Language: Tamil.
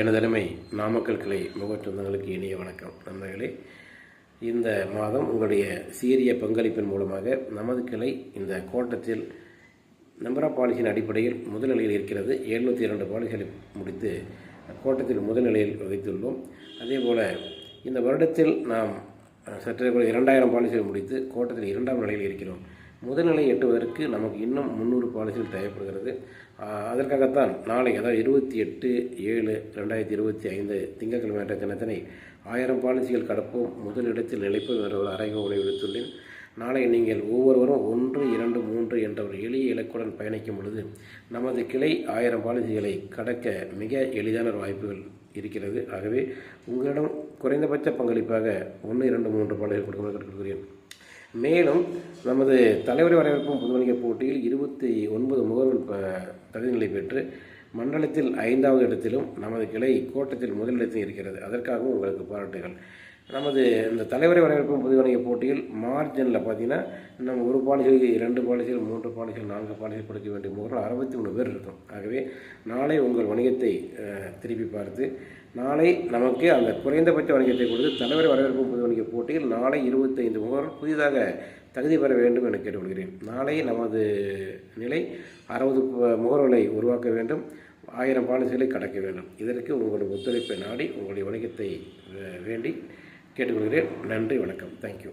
எனதனிமை நாமக்கல் கிளை முகச்சொந்தங்களுக்கு இனிய வணக்கம். நண்பர்களே இந்த மாதம் உங்களுடைய சீரிய பங்களிப்பின் மூலமாக நமது கிளை இந்த கோட்டத்தில் நம்பர் ஆஃப் பாலிசியின் அடிப்படையில் முதல்நிலையில் இருக்கிறது. எழுநூற்றி இரண்டு பாலிசிகளை முடித்து கோட்டத்தில் முதல்நிலையில் வைத்துள்ளோம். அதே அதேபோல் இந்த வருடத்தில் நாம் சற்றே கூட இரண்டாயிரம் பாலிசிகள் முடித்து கோட்டத்தில் இரண்டாம் நிலையில் இருக்கிறோம். முதல்நிலை எட்டுவதற்கு நமக்கு இன்னும் முந்நூறு பாலிசிகள் தேவைப்படுகிறது. அதற்காகத்தான் நாளை அதாவது இருபத்தி எட்டு ஏழு ரெண்டாயிரத்தி இருபத்தி ஐந்து திங்கட்கிழமை என்ற தினத்தினை ஆயிரம் பாலிசிகள் கடப்போம். முதல் இடத்தில் நிலைப்போம் என்ற ஒரு அறைகோலை விடுத்துள்ளேன் நாளை நீங்கள் ஒவ்வொருவரும் ஒன்று இரண்டு மூன்று என்ற ஒரு எளிய இலக்குடன் பயணிக்கும் பொழுது நமது கிளை ஆயிரம் பாலிசிகளை கடக்க மிக எளிதான வாய்ப்புகள் இருக்கிறது. ஆகவே உங்களிடம் குறைந்தபட்ச பங்களிப்பாக ஒன்று இரண்டு மூன்று பாலிசிகள் கொடுக்க கேட்டுக்கொள்கிறேன் மேலும் நமது தலைவரை வரவேற்பும் பொது போட்டியில் இருபத்தி ஒன்பது முகவர்கள் ப- தகுதிநிலை பெற்று மண்டலத்தில் ஐந்தாவது இடத்திலும் நமது கிளை கோட்டத்தில் முதலிடத்தில் இருக்கிறது. அதற்காகவும் உங்களுக்கு பாராட்டுகள். நமது இந்த தலைவரை வரவேற்பும் பொது வணிக போட்டியில் மார்ஜினில் பார்த்தீங்கன்னா நம்ம ஒரு பாலிசிக்கு இரண்டு பாலிசிகள் மூன்று பாலிசிகள் நான்கு பாலிசிகள் கொடுக்க வேண்டிய முகர்கள் அறுபத்தி மூணு பேர் இருக்கும். ஆகவே நாளை உங்கள் வணிகத்தை திருப்பி பார்த்து நாளை நமக்கு அந்த குறைந்தபட்ச வணிகத்தை கொடுத்து தலைவரை வரவேற்பும் பொது வணிக போட்டியில் நாளை இருபத்தைந்து முகர்கள் புதிதாக தகுதி பெற வேண்டும் என கேட்டுக்கொள்கிறேன். நாளை நமது நிலை அறுபது முகர்களை உருவாக்க வேண்டும் ஆயிரம் பாலிசிகளை கடக்க வேண்டும். இதற்கு உங்களுடைய ஒத்துழைப்பை நாடி உங்களுடைய வணிகத்தை வேண்டி கேட்டுக்கொள்கிறேன். நன்றி வணக்கம். தேங்க்யூ